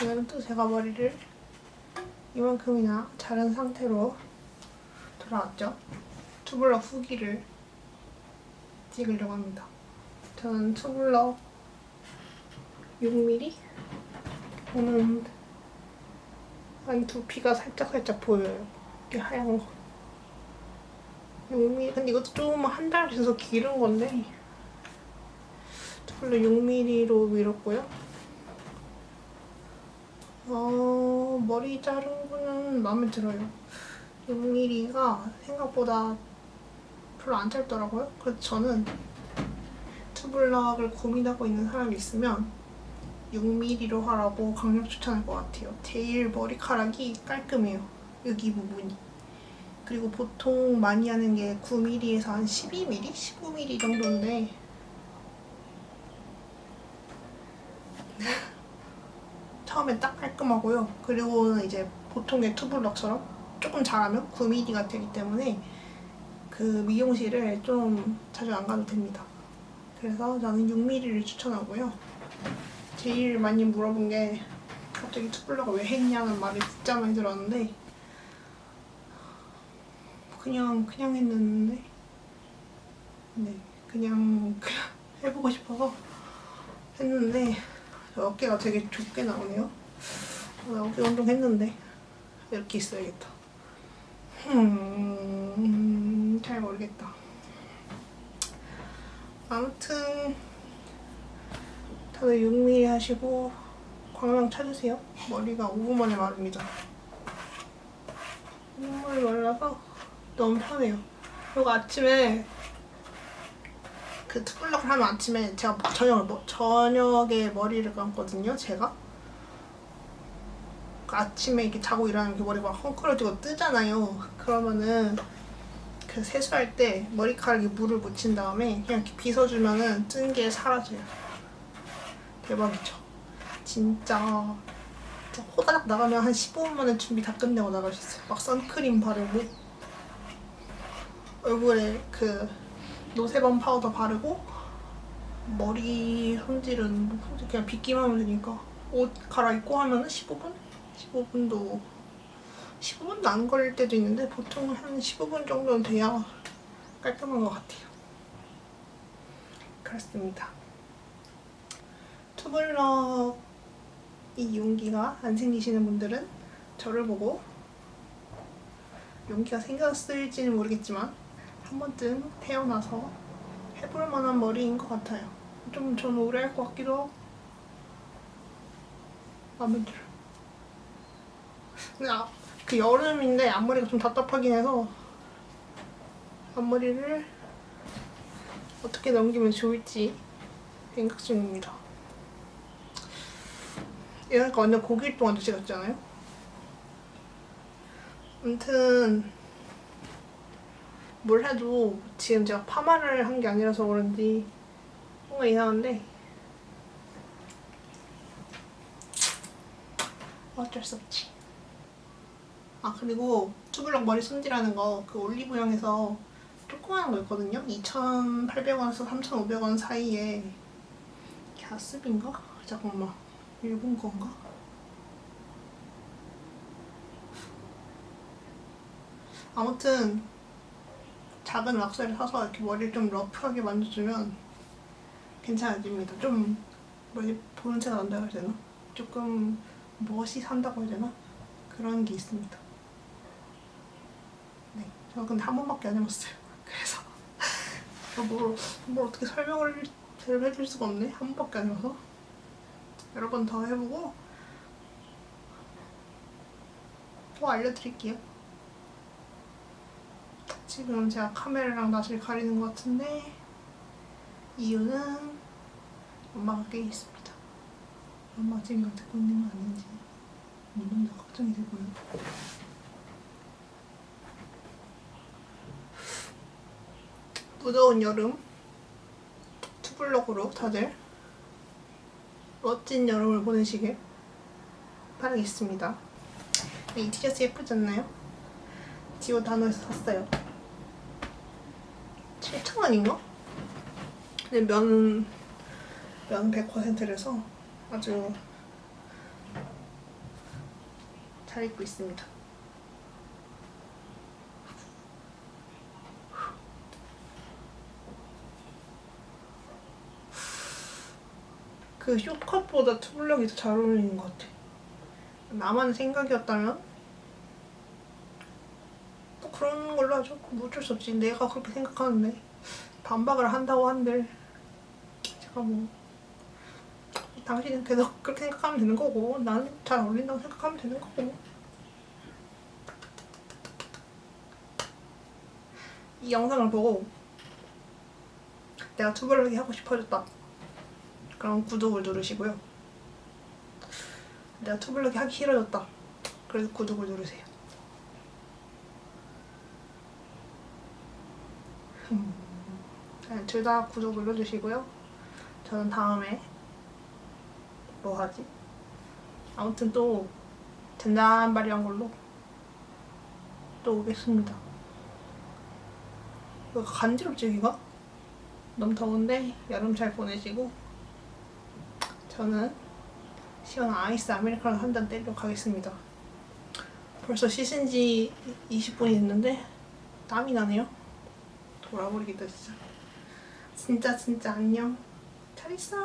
오늘은 또 제가 머리를 이만큼이나 자른 상태로 돌아왔죠. 투블럭 후기를 찍으려고 합니다. 저는 투블럭 6mm? 저는 한 두피가 살짝살짝 보여요. 이게 하얀 거. 6mm, 근데 이것도 좀한달 돼서 기른 건데 투블럭 6mm로 밀었고요. 어, 머리 자른 거는 마음에 들어요. 6mm가 생각보다 별로 안 짧더라고요. 그래서 저는 투블럭을 고민하고 있는 사람이 있으면 6mm로 하라고 강력 추천할 것 같아요. 제일 머리카락이 깔끔해요. 여기 부분이. 그리고 보통 많이 하는 게 9mm에서 한 12mm? 15mm 정도인데 처음엔 딱 깔끔하고요. 그리고는 이제 보통의 투블럭처럼 조금 잘하면 9mm가 되기 때문에 그 미용실을 좀 자주 안 가도 됩니다. 그래서 저는 6mm를 추천하고요. 제일 많이 물어본 게 갑자기 투블럭을 왜 했냐는 말을 진짜 많이 들었는데 그냥 그냥 했는데 네 그냥 그냥 해보고 싶어서 했는데 어깨가 되게 좁게 나오네요. 나 어깨 운동했는데 이렇게 있어야겠다. 음, 잘 모르겠다. 아무튼 다들 6mm 하시고 광명 찾으세요. 머리가 5분 만에 마릅니다. 5분 만에 말라서 너무 편해요. 그리고 아침에 그 투블럭을 하면 아침에 제가 저녁 뭐, 저녁에 머리를 감거든요. 제가 그 아침에 이렇게 자고 일어나면 이렇게 머리가 막 헝클어지고 뜨잖아요. 그러면은 그 세수할 때 머리카락에 물을 묻힌 다음에 그냥 이렇게 빗어주면은 뜬 게 사라져요. 대박이죠. 진짜, 진짜 호다닥 나가면 한 15분 만에 준비 다 끝내고 나갈 수 있어요. 막 선크림 바르고 얼굴에 그 노세범 파우더 바르고 머리 손질은 뭐 손질 그냥 빗기만 하면 되니까 옷 갈아입고 하면은 15분? 15분도 15분도 안 걸릴 때도 있는데 보통 한 15분 정도는 돼야 깔끔한 것 같아요. 그렇습니다. 투블럭 이 용기가 안 생기시는 분들은 저를 보고 용기가 생겼을지는 모르겠지만 한 번쯤 태어나서 해볼 만한 머리인 것 같아요. 좀 저는 오래 할 것 같기도 하고 마음에 들어요. 근데 아, 그 여름인데 앞머리가 좀 답답하긴 해서 앞머리를 어떻게 넘기면 좋을지 생각 중입니다. 얘가 완전 아저씨 같지 않아요? 아무튼 뭘 해도 지금 제가 파마를 한 게 아니라서 그런지 뭔가 이상한데 어쩔 수 없지. 아 그리고 투블럭 머리 손질하는 거 그 올리브영에서 조그마한 거 있거든요. 2,800원에서 3,500원 사이에 갸스비인가? 잠깐만 일본 건가? 아무튼 작은 락스를 사서 이렇게 머리를 좀 러프하게 만져주면 괜찮아집니다. 좀 머리 보는 채가 난다고 해야 되나? 조금 멋이 산다고 해야 되나? 그런 게 있습니다. 네, 저 근데 한 번밖에 안 해봤어요. 그래서 뭘, 뭘 어떻게 설명을 제대로 해줄 수가 없네. 한 번밖에 안 해봐서 여러 번 더 해보고 또 알려드릴게요. 지금 제가 카메라랑 낯을 가리는 것 같은데 이유는 엄마가 깨 있습니다. 엄마 지금 이거 듣고 있는 거 아닌지 너무 걱정이 되고요. 무더운 여름 투블럭으로 다들 멋진 여름을 보내시길 바라겠습니다. 이 티셔츠 예쁘지 않나요? 지오 단어에서 샀어요. 7,000원인가? 근데 면은 면 100%라서 아주 잘 입고 있습니다. 그 숏컷보다 투블럭이 더 잘 어울리는 것 같아. 나만 생각이었다면 또 그런 걸로 하죠. 뭐 어쩔 수 없지. 내가 그렇게 생각하는데 반박을 한다고 한들 제가 뭐 당신은 계속 그렇게 생각하면 되는 거고 나는 잘 어울린다고 생각하면 되는 거고 이 영상을 보고 내가 투블럭이 하고 싶어졌다 그럼 구독을 누르시고요 내가 투블럭이 하기 싫어졌다 그래서 구독을 누르세요 둘다 구독 눌러주시고요 저는 다음에 뭐 하지? 아무튼 또 잔잔바리한 걸로 또 오겠습니다. 이거 간지럽지 여기가? 너무 더운데 여름 잘 보내시고 저는 시원한 아이스 아메리카노 한 잔 때리러 가겠습니다. 벌써 씻은 지 20분이 됐는데 땀이 나네요. 돌아버리겠다 진짜. 진짜 진짜 안녕. 잘 있어.